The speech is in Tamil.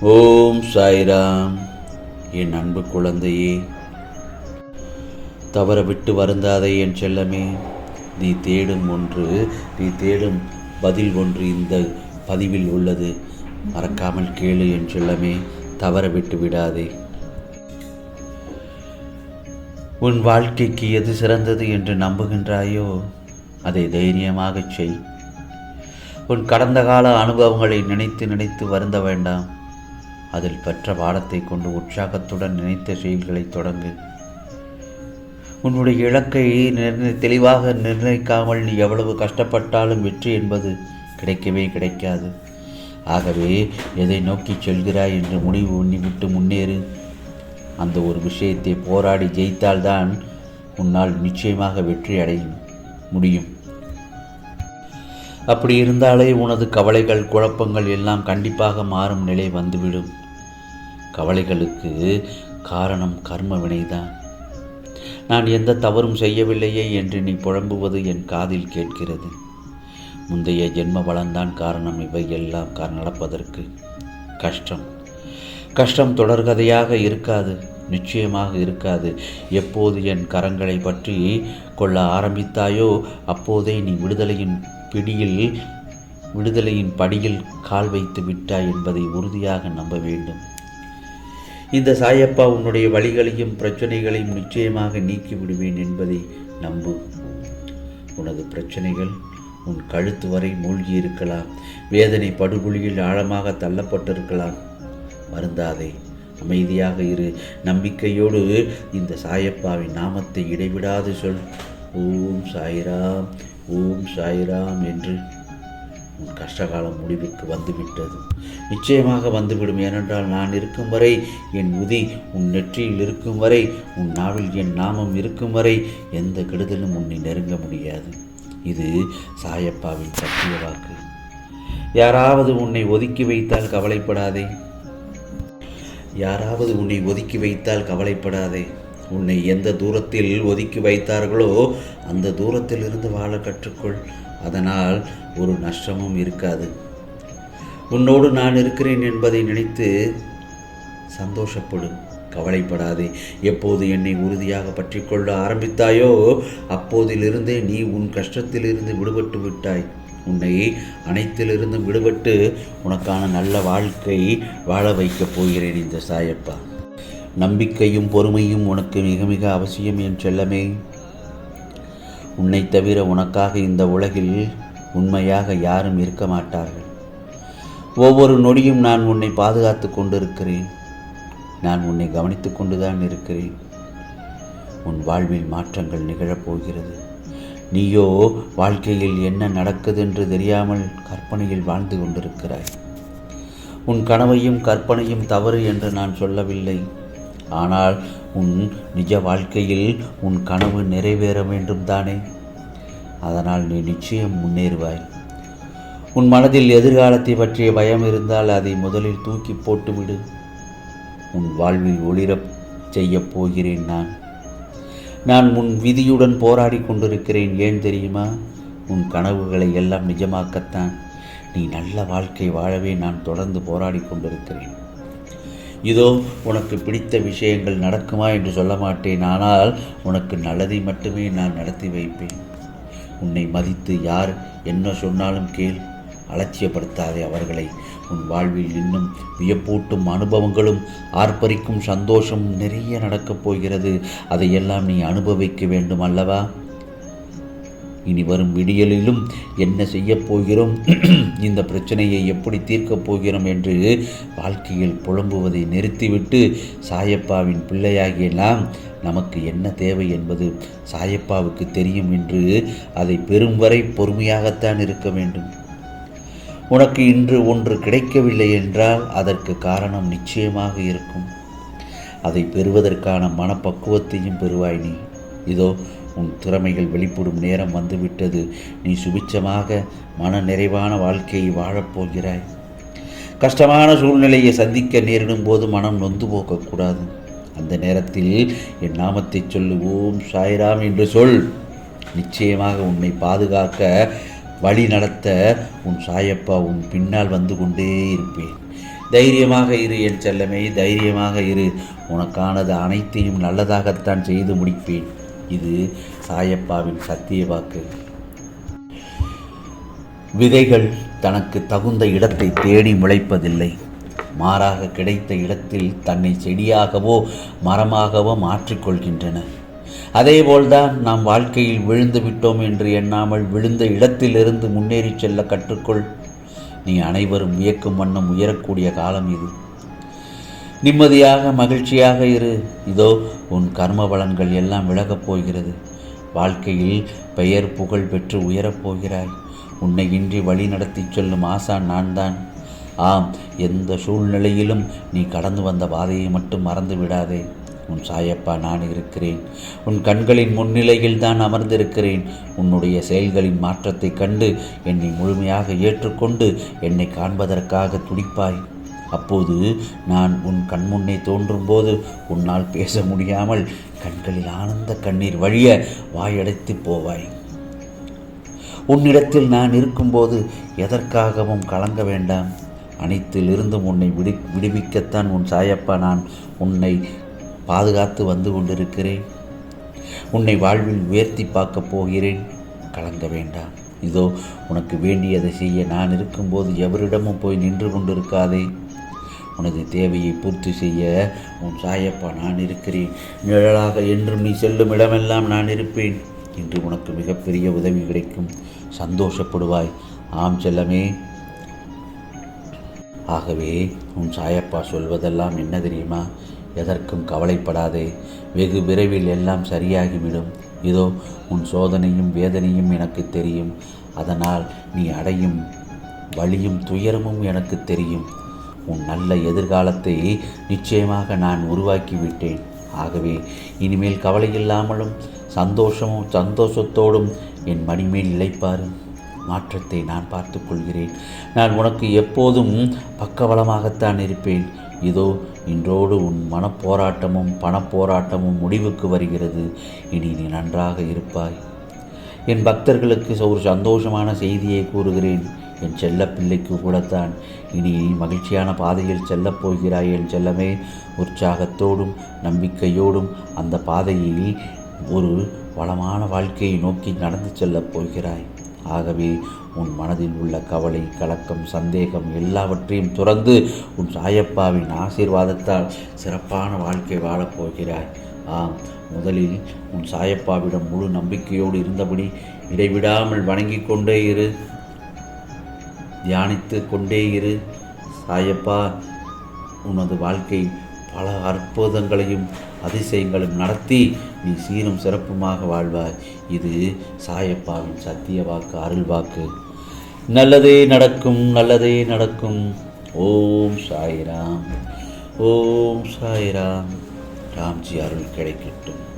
ஓம் சாய்ராம். என் அன்பு குழந்தையே தவற விட்டு வருந்தாதே என் செல்லமே. நீ தேடும் ஒன்று நீ தேடும் பதில் ஒன்று இந்த பதிவில் உள்ளது. மறக்காமல் கேளு என் செல்லமே தவற விட்டு விடாதே. உன் வாழ்க்கைக்கு எது சிறந்தது என்று நம்புகின்றாயோ அதை தைரியமாகச் செய். உன் கடந்த கால அனுபவங்களை நினைத்து நினைத்து வருந்த வேண்டாம். அதில் பெற்ற பாடத்தை கொண்டு உற்சாகத்துடன் நினைத்த செயல்களை தொடங்கு. உன்னுடைய இலக்கை நிர்ணய தெளிவாக நிர்ணயிக்காமல் நீ எவ்வளவு கஷ்டப்பட்டாலும் வெற்றி என்பது கிடைக்கவே கிடைக்காது. ஆகவே எதை நோக்கி செல்கிறாய் என்று முடிவு உண்ணிவிட்டு முன்னேறு. அந்த ஒரு விஷயத்தை போராடி ஜெயித்தால்தான் உன்னால் நிச்சயமாக வெற்றி அடைய முடியும். அப்படி இருந்தாலே உனது கவலைகள் குழப்பங்கள் எல்லாம் கண்டிப்பாக மாறும் நிலை வந்துவிடும். கவலைகளுக்கு காரணம் கர்ம வினைதான் நான் எந்த தவறும் செய்யவில்லையே என்று நீ புழம்புவது என் காதில் கேட்கிறது. முந்தைய ஜென்ம பலன்தான் காரணம் இவை எல்லாம் நடப்பதற்கு கஷ்டம். கஷ்டம் தொடர்கதையாக இருக்காது நிச்சயமாக இருக்காது. எப்போது என் கரங்களை பற்றி கொள்ள ஆரம்பித்தாயோ அப்போதே நீ விடுதலையின் பிடியில் விடுதலையின் படியில் கால் வைத்து விட்டாய் என்பதை உறுதியாக நம்ப வேண்டும். இந்த சாயப்பா உன்னுடைய வழிகளையும் பிரச்சனைகளையும் நிச்சயமாக நீக்கி விடுவேன் என்பதை நம்பு. உனது பிரச்சனைகள் உன் கழுத்து வரை மூழ்கி இருக்கலாம். வேதனை படுகொலியில் ஆழமாக தள்ளப்பட்டிருக்கலாம். வருந்தாதே அமைதியாக இரு. நம்பிக்கையோடு இந்த சாயப்பாவின் நாமத்தை இடைவிடாது சொல். ஓம் சாய்ராம் ஓம் சாய்ராம் என்று உன் கஷ்டகாலம் முடிவுக்கு வந்துவிட்டது. நிச்சயமாக வந்துவிடும். ஏனென்றால் நான் இருக்கும் வரை என் உதி உன் நெற்றியில் இருக்கும் வரை உன் நாவில் என் நாமம் இருக்கும் வரை எந்த கெடுதலும் உன்னை நெருங்க முடியாது. இது சாயப்பாவின் சத்திய வாக்கு. யாராவது உன்னை ஒதுக்கி வைத்தால் கவலைப்படாதே. யாராவது உன்னை ஒதுக்கி வைத்தால் கவலைப்படாதே. உன்னை எந்த தூரத்தில் ஒதுக்கி வைத்தார்களோ அந்த தூரத்தில் இருந்து வாழ கற்றுக்கொள். அதனால் ஒரு நஷ்டமும் இருக்காது. உன்னோடு நான் இருக்கிறேன் என்பதை நினைத்து சந்தோஷப்படு கவலைப்படாதே. எப்போது என்னை உறுதியாக பற்றி கொள்ள ஆரம்பித்தாயோ அப்போதிலிருந்தே நீ உன் கஷ்டத்திலிருந்து விடுபட்டு விட்டாய். உன்னை அனைத்திலிருந்தும் விடுபட்டு உனக்கான நல்ல வாழ்க்கை வாழ வைக்கப் போகிறேன் இந்த சாயப்பா. நம்பிக்கையும் பொறுமையும் உனக்கு மிக மிக அவசியம் என் செல்லமே. உன்னை தவிர உனக்காக இந்த உலகில் உண்மையாக யாரும் இருக்க மாட்டார்கள். ஒவ்வொரு நொடியும் நான் உன்னை பாதுகாத்து கொண்டிருக்கிறேன். நான் உன்னை கவனித்து கொண்டுதான் இருக்கிறேன். உன் வாழ்வில் மாற்றங்கள் நிகழப்போகிறது நீயோ வாழ்க்கையில் என்ன நடக்குது என்று தெரியாமல் கற்பனையில் வாழ்ந்து கொண்டிருக்கிறாய். உன் கனவையும் கற்பனையும் தவறு என்று நான் சொல்லவில்லை. ஆனால் உன் நிஜ வாழ்க்கையில் உன் கனவு நிறைவேற வேண்டும் தானே? அதனால் நீ நிச்சயம் முன்னேறுவாய். உன் மனதில் எதிர்காலத்தை பற்றிய பயம் இருந்தால் அதை முதலில் தூக்கி போட்டுவிடு. உன் வாழ்வில் ஒளிரப் செய்யப் போகிறேன் நான். நான் உன் விதியுடன் போராடி கொண்டிருக்கிறேன் ஏன் தெரியுமா? உன் கனவுகளை எல்லாம் நிஜமாக்கத்தான். நீ நல்ல வாழ்க்கை வாழவே நான் தொடர்ந்து போராடி கொண்டிருக்கிறேன். இதோ உனக்கு பிடித்த விஷயங்கள் நடக்குமா என்று சொல்ல மாட்டேன். ஆனால் உனக்கு நல்லதை மட்டுமே நான் நடத்தி வைப்பேன். உன்னை மதித்து யார் என்ன சொன்னாலும் கேள். அலட்சியப்படுத்தாதே அவர்களை. உன் வாழ்வில் இன்னும் வியப்பூட்டும் அனுபவங்களும் ஆர்ப்பரிக்கும் சந்தோஷம் நிறைய நடக்கப் போகிறது. அதையெல்லாம் நீ அனுபவிக்க வேண்டும் அல்லவா? இனி வரும் விடியலிலும் என்ன செய்யப் போகிறோம்? இந்த பிரச்சனையை எப்படி தீர்க்கப் போகிறோம் என்று வாழ்க்கையில் புலம்புவதை நிறுத்திவிட்டு சாயப்பாவின் பிள்ளையாகிய நாம் நமக்கு என்ன தேவை என்பது சாயப்பாவுக்கு தெரியும் என்று அதை பெறும் வரை பொறுமையாகத்தான் இருக்க வேண்டும். உனக்கு இன்று ஒன்று கிடைக்கவில்லை என்றால் அதற்கு காரணம் நிச்சயமாக இருக்கும். அதை பெறுவதற்கான மனப்பக்குவத்தையும் பெறுவாய் நீ. இதோ உன் திறமைகள் வெளிப்படும் நேரம் வந்துவிட்டது. நீ சுபிச்சமாக மன நிறைவான வாழ்க்கையை வாழப்போகிறாய் கஷ்டமான சூழ்நிலையை சந்திக்க நேரிடும் போது மனம் நொந்து போகக்கூடாது. அந்த நேரத்தில் என் நாமத்தை சொல்லுவோம் சாய்ராம் என்று சொல். நிச்சயமாக உன்னை பாதுகாக்க வழி நடத்த உன் சாயப்பா உன் பின்னால் வந்து கொண்டே இருப்பேன். தைரியமாக இரு என் செல்லமே தைரியமாக இரு. உனக்கானது அனைத்தையும் நல்லதாகத்தான் செய்து முடிப்பேன். இது சாயப்பாவின் சத்திய வாக்கு. விதைகள் தனக்கு தகுந்த இடத்தை தேடி முளைப்பதில்லை. மாறாக கிடைத்த இடத்தில் தன்னை செடியாகவோ மரமாகவோ மாற்றிக்கொள்கின்றன அதேபோல்தான் நாம் வாழ்க்கையில் விழுந்து விட்டோம் என்று எண்ணாமல் விழுந்த இடத்திலிருந்து முன்னேறி செல்ல கற்றுக்கொள். நீ அனைவரும் வியக்கும் வண்ணம் உயரக்கூடிய காலம் இது. நிம்மதியாக மகிழ்ச்சியாக இரு. இதோ உன் கர்ம பலன்கள் எல்லாம் விலகப் போகிறது. வாழ்க்கையில் பெயர் புகழ் பெற்று உயரப் போகிறாய். உன்னை இன்றி வழி நடத்தி செல்லும் ஆசான் நான் தான் ஆம் எந்த சூழ்நிலையிலும் நீ கடந்து வந்த பாதையை மட்டும் மறந்து விடாதே. உன் சாயப்பா நான் இருக்கிறேன். உன் கண்களின் முன்னிலையில் தான் அமர்ந்திருக்கிறேன். உன்னுடைய செயல்களின் மாற்றத்தைக் கண்டு என்னை முழுமையாக ஏற்றுக்கொண்டு என்னை காண்பதற்காக துடிப்பாய். அப்போது நான் உன் கண்முன்னே தோன்றும்போது உன்னால் பேச முடியாமல் கண்களில் ஆனந்த கண்ணீர் வழிய வாயடைத்து போவாய். உன்னிடத்தில் நான் இருக்கும்போது எதற்காகவும் கலங்க வேண்டாம். அனைத்திலிருந்தும் உன்னை விடு விடுவிக்கத்தான் உன் சாயப்பா நான் உன்னை பாதுகாத்து வந்து கொண்டிருக்கிறேன். உன்னை வாழ்வில் உயர்த்தி பார்க்கப் போகிறேன். கலங்க வேண்டாம். இதோ உனக்கு வேண்டியதை செய்ய நான் இருக்கும்போது எவரிடமும் போய் நின்று கொண்டிருக்காதே. உனது தேவையை பூர்த்தி செய்ய உன் சாயப்பா நான் இருக்கிறேன். நிழலாக என்றும் நீ செல்லும் இடமெல்லாம் நான் இருப்பேன். இன்று உனக்கு மிகப்பெரிய உதவி கிடைக்கும். சந்தோஷப்படுவாய். ஆம் செல்லமே. ஆகவே உன் சாயப்பா சொல்வதெல்லாம் என்ன தெரியுமா? எதற்கும் கவலைப்படாதே. வெகு விரைவில் எல்லாம் சரியாகிவிடும். இதோ உன் சோதனையும் வேதனையும் எனக்கு தெரியும். அதனால் நீ அடையும் வலியும் துயரமும் எனக்கு தெரியும். உன் நல்ல எதிர்காலத்தை நிச்சயமாக நான் உருவாக்கி விட்டேன் ஆகவே இனிமேல் கவலை இல்லாமலும் சந்தோஷமும் சந்தோஷத்தோடும் என் மணிமேல் இழைப்பாரு மாற்றத்தை நான் பார்த்து கொள்கிறேன். நான் உனக்கு எப்போதும் பக்கபலமாகத்தான் இருப்பேன். இதோ இன்றோடு உன் மனப்போராட்டமும் பணப்போராட்டமும் முடிவுக்கு வருகிறது. இனி நீ நன்றாக இருப்பாய். என் பக்தர்களுக்கு ஒரு சந்தோஷமான செய்தியை கூறுகிறேன். என் செல்ல பிள்ளைக்கு கூடத்தான். இனி மகிழ்ச்சியான பாதையில் செல்லப் போகிறாய் என் செல்லமே. உற்சாகத்தோடும் நம்பிக்கையோடும் அந்த பாதையில் ஒரு வளமான வாழ்க்கையை நோக்கி நடந்து செல்லப் போகிறாய். ஆகவே உன் மனதில் உள்ள கவலை கலக்கம் சந்தேகம் எல்லாவற்றையும் துறந்து உன் சாயப்பாவின் ஆசீர்வாதத்தால் சிறப்பான வாழ்க்கை வாழப் போகிறாய். ஆம் முதலில் உன் சாயப்பாவிடம் முழு நம்பிக்கையோடு இருந்தபடி இடைவிடாமல் வணங்கிக் கொண்டே இரு. தியானித்து கொண்டே இரு சாயப்பா உனது வாழ்க்கை பல அற்புதங்களையும் அதிசயங்களும் நடத்தி நீ சீரும் சிறப்புமாக வாழ்வாய். இது சாயப்பாவின் சத்திய வாக்கு அருள் வாக்கு. நல்லதே நடக்கும் நல்லதே நடக்கும். ஓம் சாய்ராம். ஓம் சாய்ராம். ராம்ஜி அருள் கிடைக்கட்டும்.